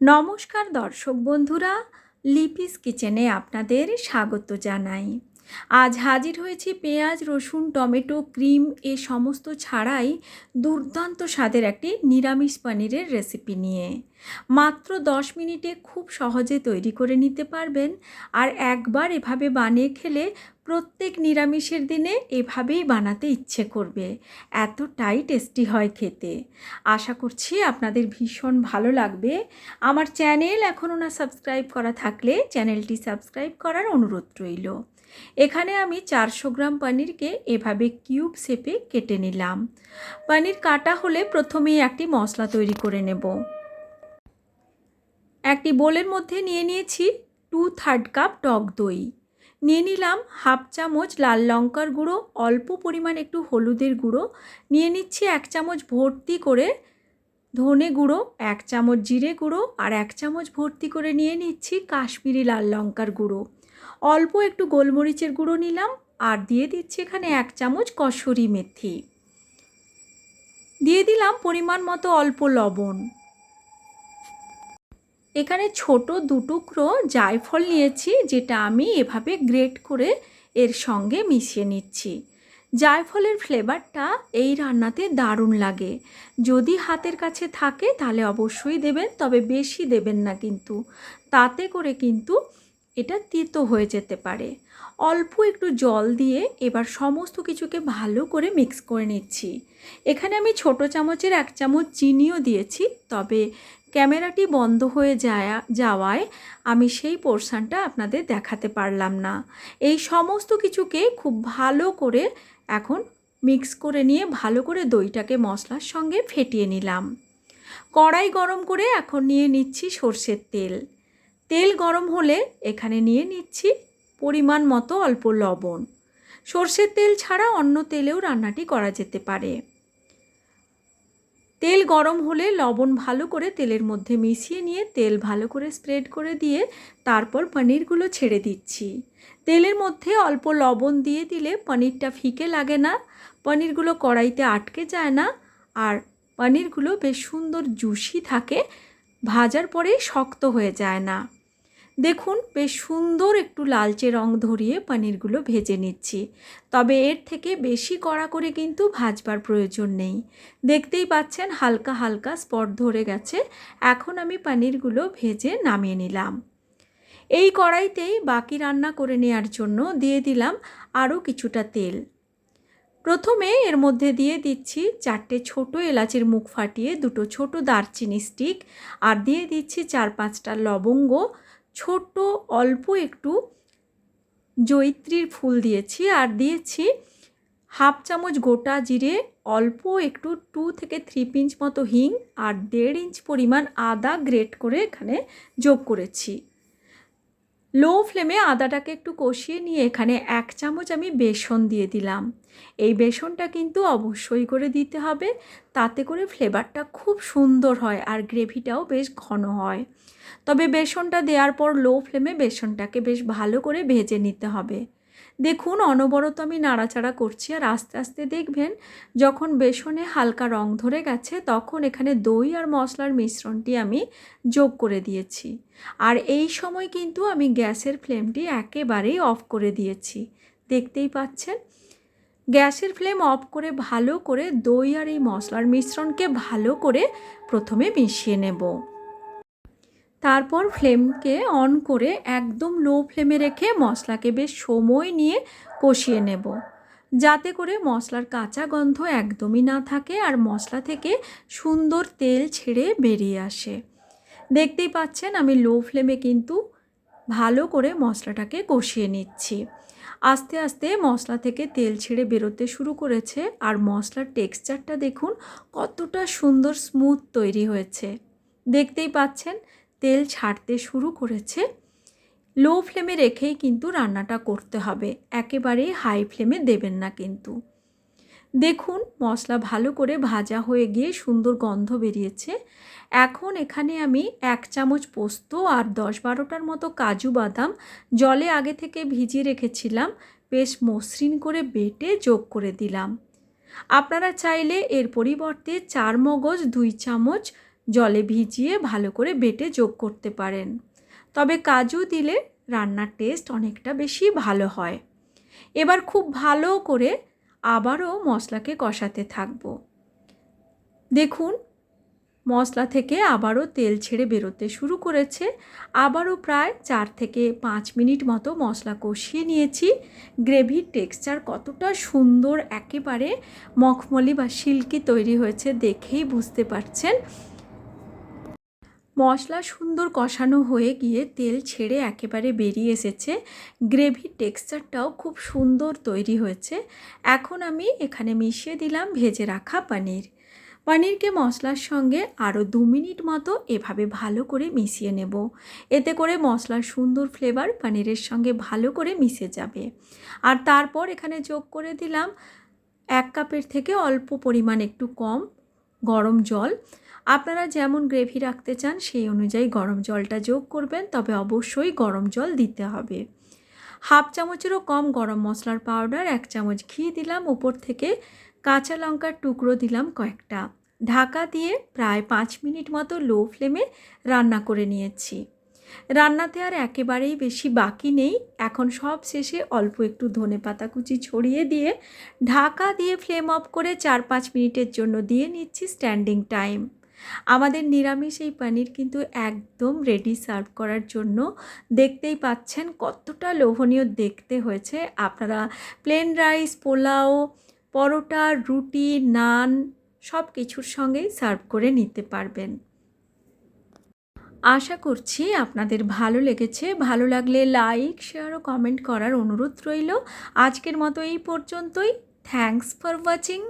নমস্কার দর্শক বন্ধুরা লিপিস কিচেনে আপনাদের স্বাগত জানাই। আজ হাজির হয়েছি পেঁয়াজ, রসুন, টমেটো, ক্রিম, এ সমস্ত ছাড়াই দুর্দান্ত স্বাদের একটি নিরামিষ পনিরের রেসিপি নিয়ে। মাত্র দশ মিনিটে খুব সহজে তৈরি করে নিতে পারবেন। আর একবার এভাবে বানিয়ে খেলে প্রত্যেক নিরামিষের দিনে এভাবেই বানাতে ইচ্ছে করবে। এতটাই টেস্টি হয় খেতে। আশা করছি আপনাদের ভীষণ ভালো লাগবে। আমার চ্যানেল এখনও না সাবস্ক্রাইব করা থাকলে চ্যানেলটি সাবস্ক্রাইব করার অনুরোধ রইল। এখানে আমি চারশো গ্রাম পনিরকে এভাবে কিউব শেপে কেটে নিলাম। পনির কাটা হলে প্রথমেই একটি মশলা তৈরি করে নেব। একটি বোলের মধ্যে নিয়ে নিয়েছি টু থার্ড কাপ টক দই। নিয়ে নিলাম হাফ চামচ লাল লঙ্কার গুঁড়ো, অল্প পরিমাণ একটু হলুদের গুঁড়ো। নিয়ে নিচ্ছি এক চামচ ভর্তি করে ধনে গুঁড়ো, এক চামচ জিরে গুঁড়ো আর এক চামচ ভর্তি করে নিয়ে নিচ্ছি কাশ্মীরি লাল লঙ্কার গুঁড়ো। অল্প একটু গোলমরিচের গুঁড়ো নিলাম আর দিয়ে দিচ্ছি এখানে এক চামচ কসুরি মেথি। দিয়ে দিলাম পরিমাণ মতো অল্প লবণ। এখানে ছোট দুটুকরো জায়ফল নিয়েছি, যেটা আমি এভাবে গ্রেট করে এর সঙ্গে মিশিয়ে নিচ্ছি। জায়ফলের ফ্লেভারটা এই রান্নাতে দারুণ লাগে। যদি হাতের কাছে থাকে তাহলে অবশ্যই দেবেন, তবে বেশি দেবেন না কিন্তু। তাতে করে কিন্তু এটা তিতো হয়ে যেতে পারে। অল্প একটু জল দিয়ে এবার সমস্ত কিছুকে ভালো করে মিক্স করে নিচ্ছি। এখানে আমি ছোট চামচের এক চামচ চিনিও দিয়েছি, তবে ক্যামেরাটি বন্ধ হয়ে যায়, যাওয়ায় আমি সেই পোর্শনটা আপনাদের দেখাতে পারলাম না। এই সমস্ত কিছুকে খুব ভালো করে এখন মিক্স করে নিয়ে ভালো করে দইটাকে মশলার সঙ্গে ফেটিয়ে নিলাম। কড়াই গরম করে এখন নিয়ে নিচ্ছি সর্ষের তেল। তেল গরম হলে এখানে নিয়ে নিচ্ছি পরিমাণ মতো অল্প লবণ। সর্ষের তেল ছাড়া অন্য তেলেও রান্নাটি করা যেতে পারে। তেল গরম হলে লবণ ভালো করে তেলের মধ্যে মিশিয়ে নিয়ে তেল ভালো করে স্প্রেড করে দিয়ে তারপর পনিরগুলো ছেড়ে দিচ্ছি। তেলের মধ্যে অল্প লবণ দিয়ে দিলে পনিরটা ফিকে লাগে না, পনিরগুলো কড়াইতে আটকে যায় না আর পনিরগুলো বেশ সুন্দর জুসি থাকে, ভাজার পরে শক্ত হয়ে যায় না। দেখুন, বেশ সুন্দর একটু লালচে রং ধরিয়ে পনিরগুলো ভেজে নিচ্ছি। তবে এর থেকে বেশি কড়া করে কিন্তু ভাজবার প্রয়োজন নেই। দেখতেই পাচ্ছেন, হালকা হালকা স্পট ধরে গেছে। এখন আমি পনিরগুলো ভেজে নামিয়ে নিলাম। এই কড়াইতেই বাকি রান্না করে নেওয়ার জন্য দিয়ে দিলাম আরও কিছুটা তেল। প্রথমে এর মধ্যে দিয়ে দিচ্ছি চারটে ছোট এলাচের মুখ ফাটিয়ে দুটো ছোট দারচিনি স্টিক আর দিয়ে দিচ্ছি চার পাঁচটা লবঙ্গ ছোট অল্প একটু জৈত্রীর ফুল দিয়েছি আর দিয়েছি হাফ চামচ গোটা জিরে, অল্প একটু টু থেকে থ্রি পিঞ্চ মতো হিং আর দেড় ইঞ্চ পরিমাণ আদা গ্রেট করে এখানে যোগ করেছি। লো ফ্লেমে আদাটাকে একটু কষিয়ে নিয়ে এখানে এক চামচ আমি বেসন দিয়ে দিলাম। এই বেসনটা কিন্তু অবশ্যই করে দিতে হবে, তাতে করে ফ্লেভারটা খুব সুন্দর হয় আর গ্রেভিটাও বেশ ঘন হয়। তবে বেসনটা দেওয়ার পর লো ফ্লেমে বেসনটাকে বেশ ভালো করে ভেজে নিতে হবে। দেখুন, অনবরত আমি নাড়াচাড়া করছি আর আস্তে আস্তে দেখবেন যখন বেসনে হালকা রং ধরে গেছে তখন এখানে দই আর মশলার মিশ্রণটি আমি যোগ করে দিয়েছি। আর এই সময় কিন্তু আমি গ্যাসের ফ্লেমটি একেবারেই অফ করে দিয়েছি। দেখতেই পাচ্ছেন? গ্যাসের ফ্লেম অফ করে ভালো করে দই আর এই মশলার মিশ্রণকে ভালো করে প্রথমে মিশিয়ে নেব। তারপর ফ্লেমকে অন করে একদম লো ফ্লেমে রেখে মশলাকে বেশ সময় নিয়ে কষিয়ে নেব। যাতে করে মশলার কাঁচা গন্ধ একদমই না থাকে আর মশলা থেকে সুন্দর তেল ছেড়ে বেরিয়ে আসে। দেখতেই পাচ্ছেন আমি লো ফ্লেমে কিন্তু ভালো করে মশলাটাকে কষিয়ে নিচ্ছি। আস্তে আস্তে মশলা থেকে তেল ছেড়ে বেরোতে শুরু করেছে আর মশলার টেক্সচারটা দেখুন কতটা সুন্দর স্মুথ তৈরি হয়েছে। দেখতেই পাচ্ছেন তেল ছাড়তে শুরু করেছে। লো ফ্লেমে রেখেই কিন্তু রান্নাটা করতে হবে। একেবারেই হাই ফ্লেমে দেবেন না কিন্তু। দেখুন, মশলা ভালো করে ভাজা হয়ে গিয়ে সুন্দর গন্ধ বেরিয়েছে। এখন এখানে আমি এক চামচ পোস্ত আর দশ বারোটার মতো কাজু বাদাম জলে আগে থেকে ভিজিয়ে রেখেছিলাম। বেশ মসৃণ করে বেটে যোগ করে দিলাম। আপনারা চাইলে এর পরিবর্তে চার মগজ, দুই চামচ জলে ভিজিয়ে ভালো করে বেটে যোগ করতে পারেন। তবে কাজু দিলে রান্নার টেস্ট অনেকটা বেশি ভালো হয়। এবার খুব ভালো করে আবারও মশলাকে কষাতে থাকব। দেখুন, মশলা থেকে আবারও তেল ছেড়ে বেরোতে শুরু করেছে। আবারও প্রায় চার থেকে পাঁচ মিনিট মতো মশলা কষিয়ে নিয়েছি। গ্রেভির টেক্সচার কতটা সুন্দর, একেবারে মখমলি বা সিল্কি তৈরি হয়েছে দেখেই বুঝতে পারছেন। মশলা সুন্দর কষানো হয়ে গিয়ে তেল ছেড়ে একেবারে বেরিয়ে এসেছে। গ্রেভির টেক্সচারটাও খুব সুন্দর তৈরি হয়েছে। এখন আমি এখানে মিশিয়ে দিলাম ভেজে রাখা পনির। পনিরকে মশলার সঙ্গে আরও দু মিনিট মতো এভাবে ভালো করে মিশিয়ে নেব। এতে করে মশলার সুন্দর ফ্লেভার পনিরের সঙ্গে ভালো করে মিশে যাবে। আর তারপর এখানে যোগ করে দিলাম এক কাপের থেকে অল্প পরিমাণ একটু কম গরম জল। আপনারা যেমন গ্রেভি রাখতে চান, সেই অনুযায়ী গরম জলটা যোগ করবেন, তবে অবশ্যই গরম জল দিতে হবে। হাফ চামচেরও কম গরম মশলার পাউডার, এক চামচ ঘি দিলাম উপর থেকে কাঁচা লঙ্কার টুকরো দিলাম কয়েকটা। ঢাকা দিয়ে প্রায় পাঁচ মিনিট মতো লো ফ্লেমে রান্না করে নিয়েছি। রান্নাতে আর একেবারেই বেশি বাকি নেই। এখন সব শেষে অল্প একটু ধনে পাতা কুচি ছড়িয়ে দিয়ে ঢাকা দিয়ে ফ্লেম অফ করে চার পাঁচ মিনিটের জন্য দিয়ে নিচ্ছি স্ট্যান্ডিং টাইম আমাদের নিরামিষ এই পনির কিন্তু একদম রেডি সার্ভ করার জন্য। দেখতেই পাচ্ছেন কতটা লোভনীয় দেখতে হয়েছে। আপনারা প্লেন রাইস পোলাও, পরোটা, রুটি, নান সব কিছুর সঙ্গেই সার্ভ করে নিতে পারবেন। আশা করছি আপনাদের ভালো লেগেছে। ভালো লাগলে লাইক শেয়ার ও কমেন্ট করার অনুরোধ রইল। আজকের মতো এই পর্যন্তই। Thanks for watching